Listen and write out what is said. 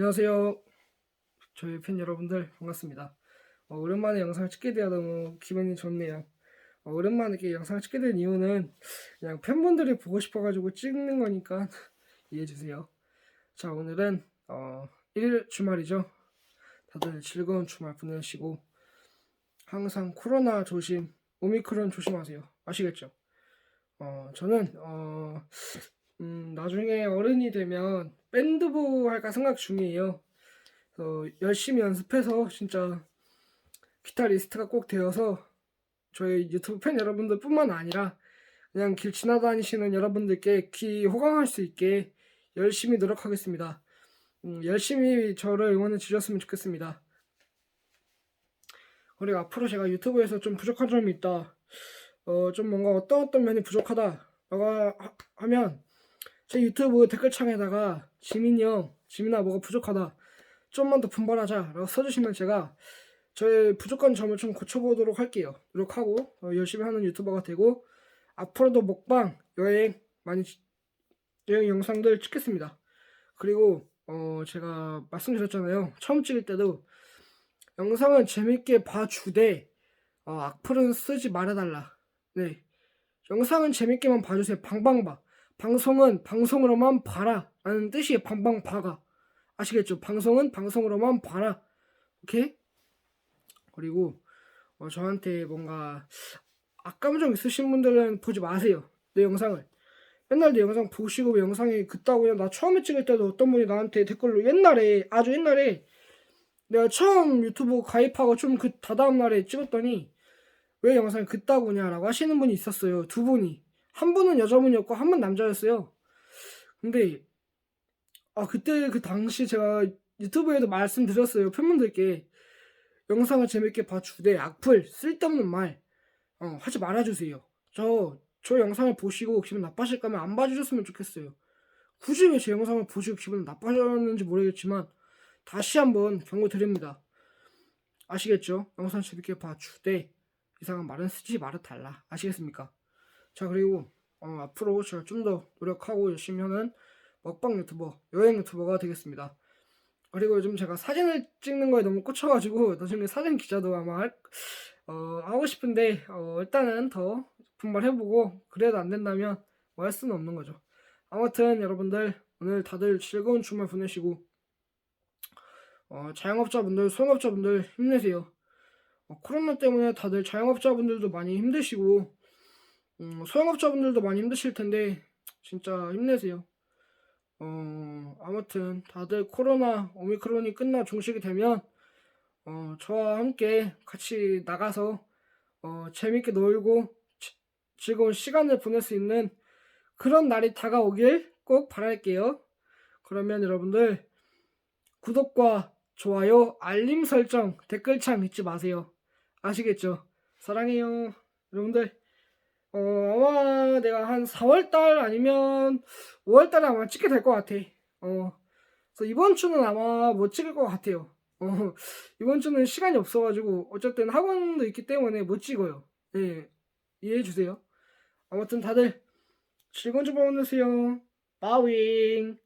안녕하세요. 저희 팬 여러분들 반갑습니다. 어, 오랜만에 영상을 찍게 되어 너무 기분이 좋네요. 어, 오랜만에 이렇게 영상을 찍게 된 이유는 그냥 팬분들이 보고 싶어가지고 찍는 거니까 이해해주세요. 자 오늘은 어, 1일 주말이죠. 다들 즐거운 주말 보내시고 항상 코로나 조심, 오미크론 조심하세요. 아시겠죠? 어, 저는 어, 음, 나중에 어른이 되면 밴드부 할까 생각 중이에요. 그래서 열심히 연습해서 진짜 기타리스트가 꼭 되어서 저희 유튜브 팬 여러분들뿐만 아니라 그냥 길 지나다니시는 여러분들께 귀 호강할 수 있게 열심히 노력하겠습니다. 음, 열심히 저를 응원해 주셨으면 좋겠습니다. 그리고 앞으로 제가 유튜브에서 좀 부족한 점이 있다. 어, 좀 뭔가 어떤 어떤 면이 부족하다라고 하- 하면 제 유튜브 댓글창에다가 지민이 형, 지민아 뭐가 부족하다. 좀만 더 분발하자 라고 써주시면 제가 저의 부족한 점을 좀 고쳐보도록 할게요. 노력하고 어, 열심히 하는 유튜버가 되고 앞으로도 먹방, 여행 많이 지- 여행 영상들 찍겠습니다. 그리고 어, 제가 말씀드렸잖아요. 처음 찍을 때도 영상은 재밌게 봐주되 어, 악플은 쓰지 말아달라. 네, 영상은 재밌게만 봐주세요. 방방봐. 방송은 방송으로만 봐라 라는 뜻이에요 방방바가. 아시겠죠? 방송은 방송으로만 봐라. 오케이? 그리고 어, 저한테 뭔가 악감정 있으신 분들은 보지 마세요 내 영상을. 맨날 내 영상 보시고 왜 영상이 그따고 그냥 나 처음에 찍을 때도 어떤 분이 나한테 댓글로 옛날에 아주 옛날에 내가 처음 유튜브 가입하고 좀 그 다다음 날에 찍었더니 왜 영상이 그따구냐라고 하시는 분이 있었어요 두 분이 한 분은 여자분이었고 한 분 남자였어요. 근데 아 그때 그 당시 제가 유튜브에도 말씀드렸어요 팬분들께 영상을 재밌게 봐주되 악플 쓸데없는 말 어, 하지 말아주세요. 저저 영상을 보시고 기분 나빠질 거면 안 봐주셨으면 좋겠어요. 굳이 왜 제 영상을 보시고 기분 나빠졌는지 모르겠지만 다시 한번 경고 드립니다. 아시겠죠? 영상 재밌게 봐주되 이상한 말은 쓰지 말아달라. 아시겠습니까? 자 그리고 어, 앞으로 제가 좀 더 노력하고 열심히 하는 먹방 유튜버, 여행 유튜버가 되겠습니다. 그리고 요즘 제가 사진을 찍는 거에 너무 꽂혀가지고 나중에 사진 기자도 아마 할, 어, 하고 싶은데 어, 일단은 더 분발해보고 그래도 안 된다면 뭐 할 수는 없는 거죠. 아무튼 여러분들 오늘 다들 즐거운 주말 보내시고 어, 자영업자분들, 소형업자분들 힘내세요. 어, 코로나 때문에 다들 자영업자분들도 많이 힘드시고 음, 소형업자분들도 많이 힘드실 텐데 진짜 힘내세요. 어, 아무튼 다들 코로나 오미크론이 끝나 종식이 되면 어, 저와 함께 같이 나가서 어, 재밌게 놀고 지- 즐거운 시간을 보낼 수 있는 그런 날이 다가오길 꼭 바랄게요. 그러면 여러분들 구독과 좋아요, 알림 설정, 댓글창 잊지 마세요. 아시겠죠? 사랑해요. 여러분들 어, 아마 내가 한 4월달 아니면 5월달에 아마 찍게 될 것 같아. 어, 그래서 이번 주는 아마 못 찍을 것 같아요. 어, 이번 주는 시간이 없어가지고, 어쨌든 학원도 있기 때문에 못 찍어요. 예, 이해해 주세요. 아무튼 다들 즐거운 주말 보내세요. 빠윙.